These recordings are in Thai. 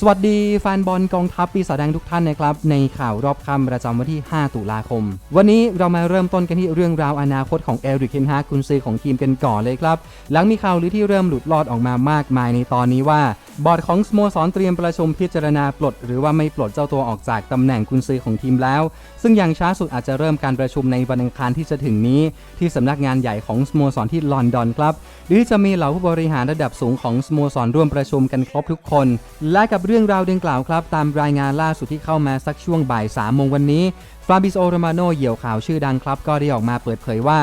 สวัสดีแฟนบอลกองทัพปีศาจแดงทุกท่านนะครับ ในข่าวรอบค่ำประจำวันที่ 5 ตุลาคม วันนี้เรามาเริ่มต้นกันที่เรื่องราวอนาคตของเอริกเคนฮากุนซือของทีมกันก่อนเลยครับ หลังมีข่าวลือที่เริ่มหลุดลอดออกมามากมายในตอนนี้ว่า บอร์ดของสโมสรเตรียมประชุมพิจารณาปลด หรือว่าไม่ปลดเจ้าตัวออกจากตำแหน่งกุนซือของทีมแล้ว ซึ่งอย่างช้าสุดอาจจะเริ่มการประชุมในวันอังคารที่จะถึงนี้ ที่สำนักงานใหญ่ของสโมสรที่ลอนดอนครับ หรือจะมีเหล่าผู้บริหารระดับสูงของสโมสรร่วมประชุมกันครบทุกคน และกับเรื่องราวดังกล่าวครับ ตามรายงานล่าสุดที่เข้ามาสักช่วงบ่าย3โมงวันนี้ฟาบิโอโรมาโนเหยี่ยวข่าวชื่อดังครับ ก็ได้ออกมาเปิดเผยว่า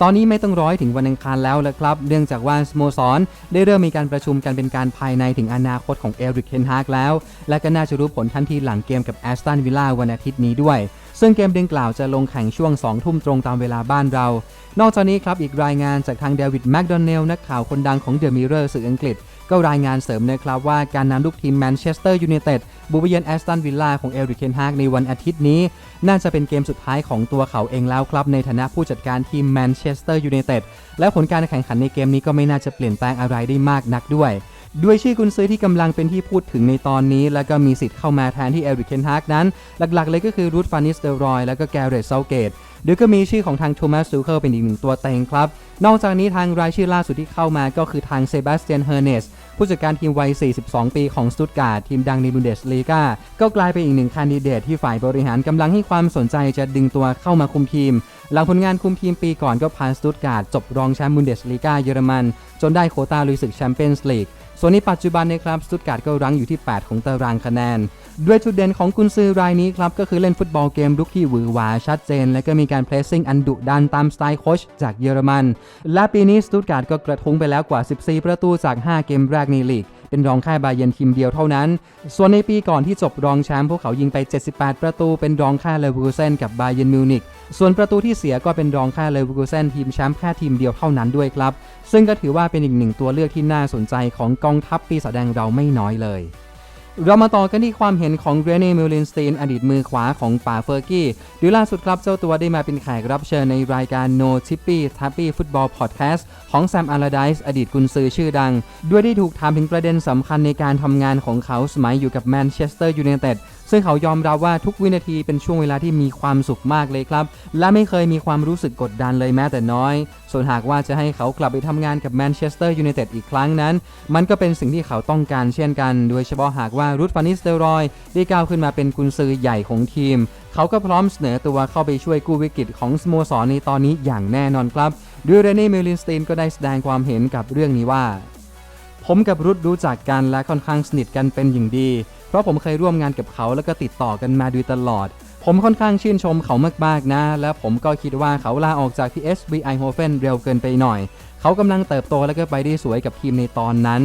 ตอนนี้ไม่ต้องร้อยถึงวันอังคารแล้วละครับ เนื่องจากว่าสโมสร ได้เริ่มมีการประชุมกันเป็นการภายในถึงอนาคตของเอริกเฮนฮากแล้ว และก็น่าจะรู้ผลทันทีหลังเกมกับแอสตันวิลล่าวันอาทิตย์นี้ด้วย ซึ่งเกมดังกล่าวจะลงแข่งช่วง 2 ทุ่มตรงตามเวลาบ้านเรา นอกจากนี้ครับอีกรายงานจากทางเดวิดแมคโดนัลนักข่าวคนดังของเดอะมิเรอร์สื่ออังกฤษ ก็รายงานเสริมนะครับว่าการนำลูกทีมแมนเชสเตอร์ยูไนเต็ดบุกเยือนแอสตันวิลล่าของเอริกเคนฮากในวันอาทิตย์นี้ น่าจะเป็นเกมสุดท้ายของตัวเขาเองแล้วครับ ในฐานะผู้จัดการทีมแมนเชสเตอร์ยูไนเต็ดและผลการแข่งขันในเกมนี้ก็ไม่น่าจะเปลี่ยนแปลงอะไรได้มากนักด้วย ด้วยชื่อกุนซื้อที่กำลังเป็นที่พูดถึงในตอนนี้ และก็มีสิทธิ์เข้ามาแทนที่เอริกเคนฮากนั้น หลักๆ เลยก็คือรูทฟานิสเดอรอยและก็แกเรตเซาเกตโดยก็มีชื่อของทางโทมัสซูเคิลเป็นอีกหนึ่งตัวเต็งครับ นอกจากนี้ทางรายชื่อล่าสุดที่เข้ามาก็คือทางเซบาสเตียนเฮอร์เนสผู้จัดการทีมวัย 42 ปีของสตุตการ์ดทีมดังในบุนเดสลีกาก็กลายเป็นอีกหนึ่งคนดิเดตที่ฝ่ายบริหารกำลังให้ความสนใจจะดึงตัวเข้ามาคุมทีม หลังผลงานคุมทีมปีก่อนก็พาสตุตการ์ดจบรองแชมป์บุนเดสลีกาเยอรมัน จนได้โคตาลุยศึกแชมเปี้ยนส์ลีก ส่วนในปัจจุบันนะครับสตุตการ์ดก็รั้งอยู่ที่ 8 ของตารางคะแนน ด้วยจุดเด่นของกุนซือรายนี้ครับก็คือเล่นฟุตบอลเกมลุกที่หวือหวาชัดเจน และก็มีการเพลสซิ่งอันดุดันตามสไตล์โคชจากเยอรมัน และปีนี้สตุตการ์ดก็กระทุ้งไปแล้วกว่า 14 ประตูจาก 5 เกมแรกในลีก เป็นรองค่ายบาเยนทีมเดียวเท่านั้น ส่วนในปีก่อนที่จบรองแชมป์พวกเขายิงไป 78 ประตู เป็นรองค่ายเลเวอร์คูเซนกับบาเยนมิวนิกส่วนประตูที่เสียก็เป็นรองค่ายเลเวอร์คูเซนทีมแชมป์แค่ทีมเดียวเท่านั้นด้วยครับ ซึ่งก็ถือว่าเป็นอีกหนึ่งตัวเลือกที่น่าสนใจของกองทัพปีศาจแดงเราไม่น้อยเลย เรามาต่อกันที่ความเห็นของเรเน่มิลลินสตีนอดีตมือขวาของป่าเฟอร์กี้ดยล่าสุดครับเจ้าตัวได้มาเป็นแขกรับเชิญในรายการ No Chippy Tappy Football Podcast ของแซมอาราไดส์อดีตกุนซือชื่อดัง ด้วยได้ถูกถามถึงประเด็นสำคัญในการทำงานของเขาสมัยอยู่กับแมนเชสเตอร์ยูไนเต็ด ซึ่งเขายอมรับว่าทุกวินาทีเป็นช่วงเวลาที่มีความสุขมากเลยครับ และไม่เคยมีความรู้สึกกดดันเลยแม้แต่น้อย ส่วนหากว่าจะให้เขากลับไปทำงานกับแมนเชสเตอร์ยูไนเต็ดอีกครั้งนั้น มันก็เป็นสิ่งที่เขาต้องการเช่นกัน โดยเฉพาะหากว่ารูทฟานิสเตอรอยได้ก้าวขึ้นมาเป็นกุนซือใหญ่ของทีม เขาก็พร้อมเสนอตัวเข้าไปช่วยกู้วิกฤตของสโมสรในตอนนี้อย่างแน่นอนครับด้วยเรเน่มิลลินสตีนก็ได้แสดงความเห็นกับเรื่องนี้ว่าผมกับรุดรู้จักกันและค่อนข้างสนิทกันเป็นอย่างดี เพราะผมเคยร่วมงานกับเขาแล้วก็ติดต่อกันมาโดยตลอด ผมค่อนข้างชื่นชมเขามากๆนะ และผมก็คิดว่าเขาลาออกจากที่ SB i h o f e n เร็วเกินไปหน่อย เขากำลังเติบโตและก็ไปได้สวยกับทีมในตอนนั้น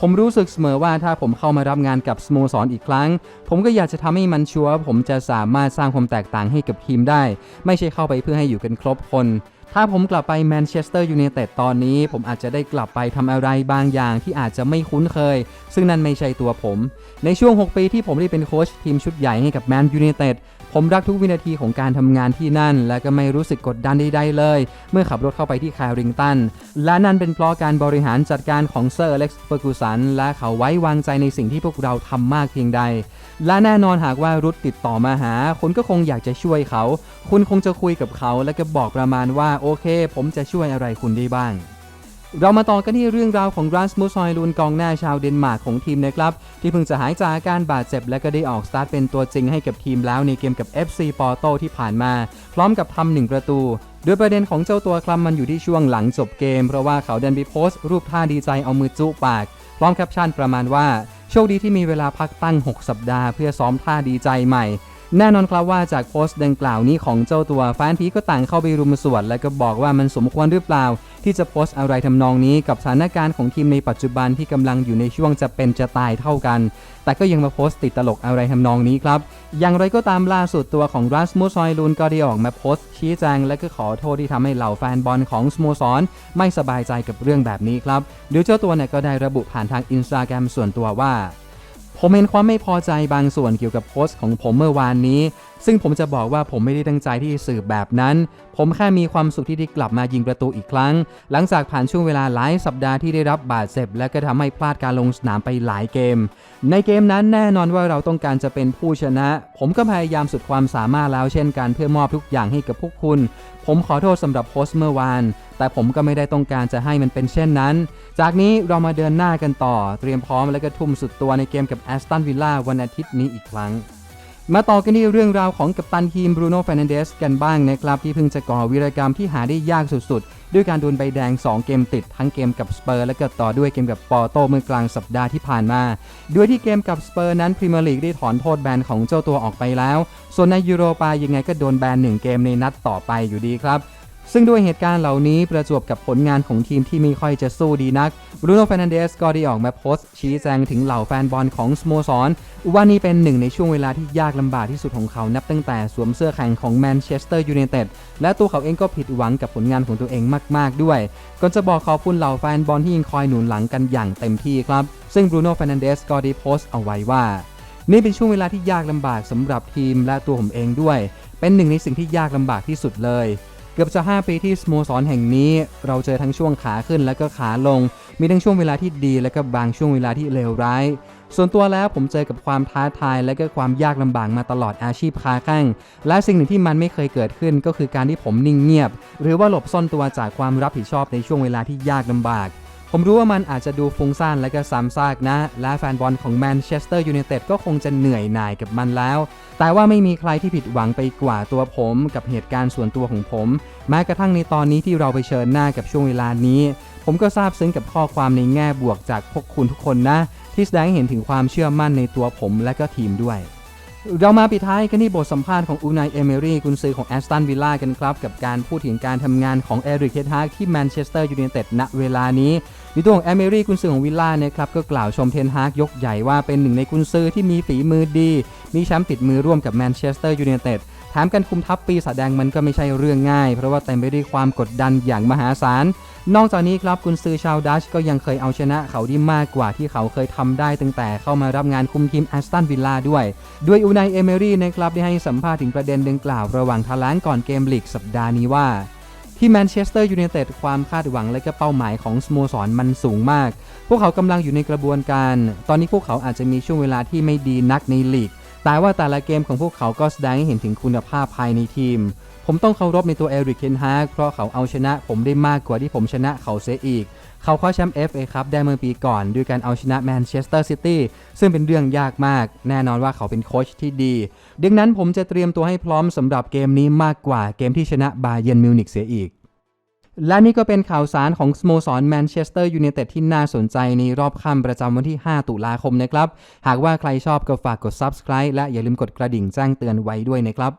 ผมรู้สึกเสมอว่าถ้าผมเข้ามารับงานกับสโมสรอีกครั้ง ผมก็อยากจะทำให้มันชัวร์ว่าผมจะสามารถสร้างความแตกต่างให้กับทีมได้ ไม่ใช่เข้าไปเพื่อให้อยู่กันครบคน ถ้าผมกลับไปแมนเชสเตอร์ยูไนเต็ดตอนนี้ ผมอาจจะได้กลับไปทำอะไรบางอย่างที่อาจจะไม่คุ้นเคย ซึ่งนั่นไม่ใช่ตัวผม ในช่วง 6 ปีที่ผมได้เป็นโค้ชทีมชุดใหญ่ให้กับแมนยูไนเต็ด ผมรักทุกวินาทีของการทำงานที่นั่น และก็ไม่รู้สึกกดดันใดๆเลย เมื่อขับรถเข้าไปที่แคริงตัน และนั่นเป็นเพราะการบริหารจัดการของเซอร์เล็กซ์เฟอร์กูสันและเขาไว้วางใจในสิ่งที่พวกเราทำมากเพียงใด และแน่นอนหากว่ารุดติดต่อมาหา คุณก็คงอยากจะช่วยเขา คุณคงจะคุยกับเขา และก็บอกประมาณว่าโอเค ผมจะช่วยอะไรคุณได้บ้าง เรามาต่อกันที่เรื่องราวของรัสมุสฮอยลูนกองหน้าชาวเดนมาร์กของทีมนะครับ ที่เพิ่งจะหายจากอาการบาดเจ็บและก็ได้ออกสตาร์ทเป็นตัวจริงให้กับทีมแล้วในเกมกับ FC ปอร์โตที่ผ่านมา พร้อมกับทำหนึ่งประตูโดยประเด็นของเจ้าตัวคลำมันอยู่ที่ช่วงหลังจบเกม เพราะว่าเขาเดินไปโพสต์รูปท่าดีใจเอามือจุปาก พร้อมแคปชั่นประมาณว่า โชคดีที่มีเวลาพักตั้ง 6 สัปดาห์ เพื่อซ้อมท่าดีใจใหม่ แน่นอนครับว่าจากโพสต์ดังกล่าวนี้ของเจ้าตัวแฟนพีก็ต่างเข้าไปรุมสวดและก็บอกว่ามันสมควรหรือเปล่า ที่จะโพสต์อะไรทำนองนี้กับสถานการณ์ของทีมในปัจจุบันที่กำลังอยู่ในช่วงจะเป็นจะตายเท่ากัน แต่ก็ยังมาโพสต์ติดตลกอะไรทำนองนี้ครับ อย่างไรก็ตามล่าสุดตัวของรัสมุสซอยลูนก็ได้ออกมาโพสต์ชี้แจงและก็ขอโทษที่ทำให้เหล่าแฟนบอลของสโมสรไม่สบายใจกับเรื่องแบบนี้ครับโดยเจ้าตัวเนี่ยก็ได้ระบุผ่านทางอินสตาแกรมส่วนตัวว่า ผมเห็นความไม่พอใจบางส่วนเกี่ยวกับโพสต์ของผมเมื่อวานนี้ ซึ่งผมจะบอกว่าผมไม่ได้ตั้งใจที่จะสืบแบบนั้น ผมแค่มีความสุขที่ได้กลับมายิงประตูอีกครั้ง หลังจากผ่านช่วงเวลาหลายสัปดาห์ที่ได้รับบาดเจ็บ และก็ทำให้พลาดการลงสนามไปหลายเกม ในเกมนั้นแน่นอนว่าเราต้องการจะเป็นผู้ชนะ ผมก็พยายามสุดความสามารถแล้วเช่นกันเพื่อมอบทุกอย่างให้กับพวกคุณ ผมขอโทษสำหรับโพสต์เมื่อวาน แต่ผมก็ไม่ได้ต้องการจะให้มันเป็นเช่นนั้น จากนี้เรามาเดินหน้ากันต่อ เตรียมพร้อมและก็ทุ่มสุดตัวในเกมกับแอสตันวิลล่าวันอาทิตย์นี้อีกครั้ง มาต่อกันที่เรื่องราวของกัปตันทีมบรูโน่ฟรนันเดสกันบ้างนะครับ ที่เพิ่งจะก่อวีรกรรมที่หาได้ยากสุดๆ ด้วยการโดนใบแดง 2 เกมติด ทั้งเกมกับสเปอร์ และก็ต่อด้วยเกมกับปอโตเมื่อกลางสัปดาห์ที่ผ่านมา ด้วยที่เกมกับสเปอร์นั้นพรีเมียร์ลีกได้ถอนโทษแบนของเจ้าตัวออกไปแล้ว ส่วนในยูโรปายังไงก็โดนแบนหนึ่งเกมในนัดต่อไปอยู่ดีครับ ซึ่งด้วยเหตุการณ์เหล่านี้ประจวบกับผลงานของทีมที่ไม่ค่อยจะสู้ดีนักบรูโน่ฟ r น a นเดสก็ได้ออกมาโพสต์ ชี้แจงถึงเหล่าแฟนบอลของสโมสรว่านี่เป็นหนึ่งในช่วงเวลาที่ยากลำบากที่สุดของเขานับตั้งแต่สวมเสื้อแข่งของแมนเชสเตอร์ยูไนเต็ดและตัวเขาเองก็ผิดหวังกับผลงานของตัวเองมาก ๆ ด้วยก่อนจะบอกขอบคุณเหล่าแฟนบอลที่ยังคอยหนุนหลังกันอย่างเต็มที่ครับ ซึ่งบรูโน่ฟ r น a นเดสก็ได้โพสต์เอาไว้ว่า นี่เป็นช่วงเวลาที่ยากลำบากสำหรับทีมและตัวผมเองด้วย เป็นหนึ่งในสิ่งที่ยากลำบากที่สุดเลย เกือบจะ 5 ปีที่สโมสรแห่งนี้เราเจอทั้งช่วงขาขึ้นและก็ขาลง มีทั้งช่วงเวลาที่ดีและก็บางช่วงเวลาที่เลวร้าย ส่วนตัวแล้วผมเจอกับความท้าทายและก็ความยากลำบากมาตลอดอาชีพค้าแข้งและสิ่งหนึ่งที่มันไม่เคยเกิดขึ้นก็คือการที่ผมนิ่งเงียบ หรือว่าหลบซ่อนตัวจากความรับผิดชอบในช่วงเวลาที่ยากลำบาก ผมรู้ว่ามันอาจจะดูฟุ้งซ่านและก็ซ้ำซากนะ และแฟนบอลของแมนเชสเตอร์ยูไนเต็ดก็คงจะเหนื่อยหน่ายกับมันแล้ว แต่ว่าไม่มีใครที่ผิดหวังไปกว่าตัวผมกับเหตุการณ์ส่วนตัวของผม แม้กระทั่งในตอนนี้ที่เราไปเชิญหน้ากับช่วงเวลานี้ ผมก็ซาบซึ้งกับข้อความในแง่บวกจากพวกคุณทุกคนนะ ที่แสดงให้เห็นถึงความเชื่อมั่นในตัวผมและก็ทีมด้วย เรามาปิดท้ายกันที่บทสัมภาษณ์ของอูนายเอเมรี่กุนซือของแอสตันวิลล่ากันครับ กับการพูดถึงการทำงานของเอริกเทนฮากที่แมนเชสเตอร์ยูไนเต็ดณเวลานี้ในตัวของเอเมรี่กุนซือของวิลล่าเนี่ยครับก็กล่าวชมเทนฮากยกใหญ่ว่าเป็นหนึ่งในกุนซือที่มีฝีมือดี มีแชมป์ติดมือร่วมกับแมนเชสเตอร์ยูไนเต็ด แถมการคุมทัพปีศาจแดงมันก็ไม่ใช่เรื่องง่าย เพราะว่าเต็มไปด้วยความกดดันอย่างมหาศาล นอกจากนี้ครับกุนซือชาวดัชก็ยังเคยเอาชนะเขาที่มากกว่าที่เขาเคยทำได้ตั้งแต่เข้ามารับงานคุมทีมแอสตันวิลล่าด้วย ด้วยอูนายเอเมรี่นะครับได้ให้สัมภาษณ์ถึงประเด็นดังกล่าวระหว่างทลางก่อนเกมลีกสัปดาห์นี้ว่าที่แมนเชสเตอร์ยูไนเต็ดความคาดหวังและก็เป้าหมายของสโมสรมันสูงมาก พวกเขากำลังอยู่ในกระบวนการ ตอนนี้พวกเขาอาจจะมีช่วงเวลาที่ไม่ดีนักในลีก แต่ว่าแต่ละเกมของพวกเขาก็แสดงให้เห็นถึงคุณภาพภายในทีม ผมต้องเคารพในตัวเอริกเคนฮากเพราะเขาเอาชนะผมได้มากกว่าที่ผมชนะเขาเสียอีก เขาคว้าแชมป์ FA ครับได้เมื่อปีก่อน ด้วยการเอาชนะแมนเชสเตอร์ซิตี้ซึ่งเป็นเรื่องยากมาก แน่นอนว่าเขาเป็นโค้ชที่ดี ดังนั้นผมจะเตรียมตัวให้พร้อมสำหรับเกมนี้มากกว่าเกมที่ชนะบาเยร์นมิวนิกเสียอีก และนี่ก็เป็นข่าวสารของสโมสรแมนเชสเตอร์ยูไนเต็ดที่น่าสนใจในรอบค่ำประจำวันที่ 5 ตุลาคมนะครับ หากว่าใครชอบก็ฝากกด subscribe และอย่าลืมกดกระดิ่งแจ้งเตือนไว้ด้วยนะครับ